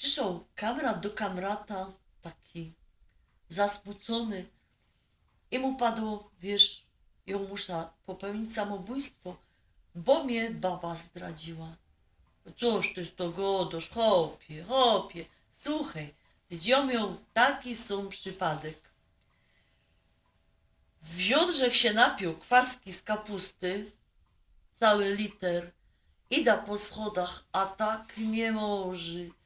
Przyszedł kamrat do kamrata, taki zasmucony i mu padło, wiesz, ją muszę popełnić samobójstwo, bo mnie baba zdradziła. Cóż ty z to godosz, chopie, chopie, słuchaj, dziomią taki są przypadek. Wziądrzek się napił kwaski z kapusty, cały liter, ida po schodach, a tak nie może.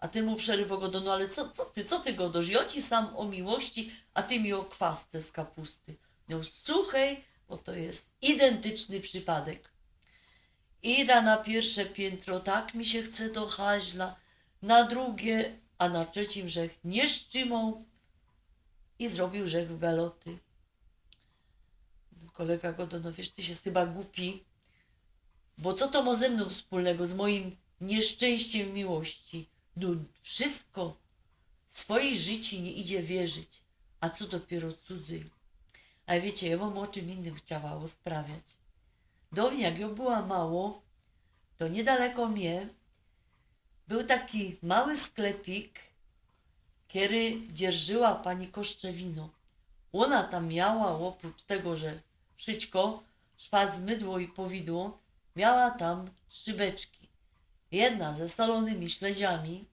A ty mu przerywa go do, no ale co, co ty, co ty godosz? Ja ci sam o miłości, a ty mi o kwasce z kapusty. No słuchaj, bo to jest identyczny przypadek. Ida na pierwsze piętro, tak mi się chce do haźla, na drugie, a na trzecim rzech nie szczymą i zrobił rzech weloty. Kolega go do, no wiesz, ty się chyba głupi, bo co to ma ze mną wspólnego, z moim nieszczęściem miłości? No wszystko, swojej życi nie idzie wierzyć, a co dopiero cudzej. Ale wiecie, ja wam o czym innym chciała sprawiać. Dawniej, jak ja była mało, to niedaleko mnie był taki mały sklepik, który dzierżyła pani Koszczewino. Ona tam miała, oprócz tego, że szyćko, szwad mydło i powidło, miała tam trzy beczki. Jedna ze solonymi śledziami,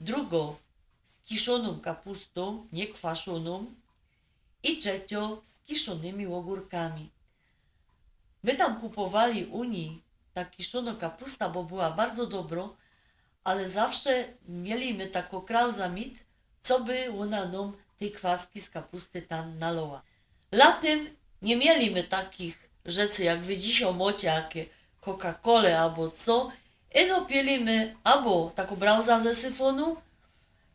drugą z kiszoną kapustą, niekwaszoną i trzecią z kiszonymi ogórkami. My tam kupowali u niej ta kiszona kapusta, bo była bardzo dobro, ale zawsze mieliśmy taką krauza mit, co by ona nam tej kwaski z kapusty tam naloła. Latem nie mieliśmy takich rzeczy, jak wy dzisiaj macie, jakie Coca-Colę albo co, i no pielimy albo taką brauza ze syfonu,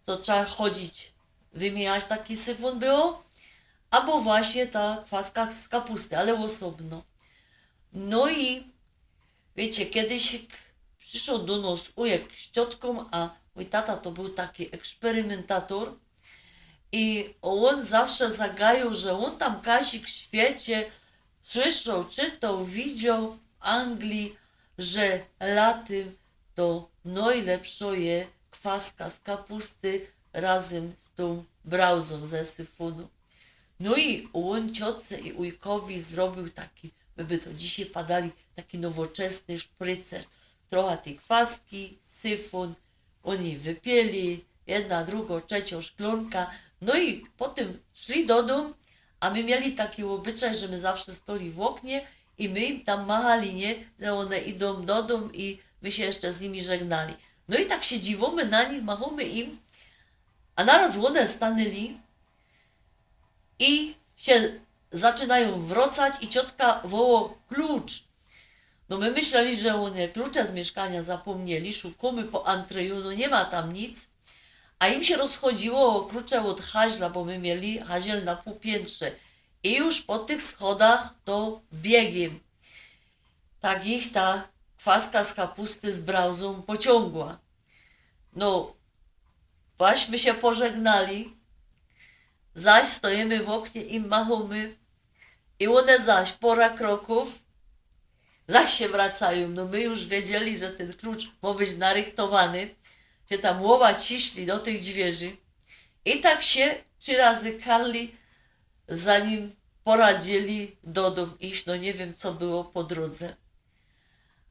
to trzeba chodzić, wymieniać taki syfon było, albo właśnie ta kwaska z kapusty, ale osobno. No i wiecie, kiedyś przyszedł do nas ujek z ciotką, a mój tata to był taki eksperymentator i on zawsze zagajał, że on tam Kasik w świecie słyszał, czytał, widział w Anglii, że laty to najlepsza je kwaska z kapusty razem z tą brauzą ze syfonu. No i on i ujkowi zrobił taki, my by to dzisiaj padali, taki nowoczesny szprycer. Trochę tej kwaski, syfon, oni wypieli, jedna, druga, trzecia szklonka. No i potem szli do domu, a my mieli taki obyczaj, że my zawsze stoli w oknie i my im tam machali, nie, one idą do domu i my się jeszcze z nimi żegnali. No i tak się dziwimy na nich, machamy im, a naraz one stanęli i się zaczynają wracać i ciotka woła klucz. No my myśleli, że one klucze z mieszkania zapomnieli, szukamy po antreju, no nie ma tam nic. A im się rozchodziło klucze od haźla, bo my mieli haziel na półpiętrze. I już po tych schodach to biegiem. Tak ich ta kwaska z kapusty z brauzą pociągła. No, właśnie się pożegnali, zaś stoimy w oknie i machamy. I one zaś, pora kroków, zaś się wracają. No my już wiedzieli, że ten klucz ma być narychtowany. Się tam łowa ciśli do tych dźwierzy. I tak się trzy razy karli, zanim poradzili do domu iść. No nie wiem, co było po drodze.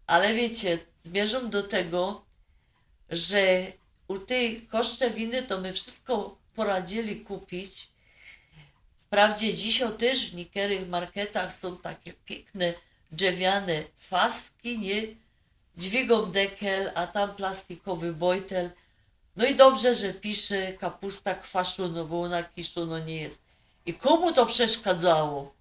Ale wiecie, zmierzam do tego, że u tej koszczewiny to my wszystko poradzili kupić. Wprawdzie dzisiaj też w niektórych marketach są takie piękne drzewiane faski, nie? Dźwigą dekel, a tam plastikowy bojtel. No i dobrze, że pisze kapusta kwaszona, bo ona kiszono nie jest. I komu to przeszkadzało?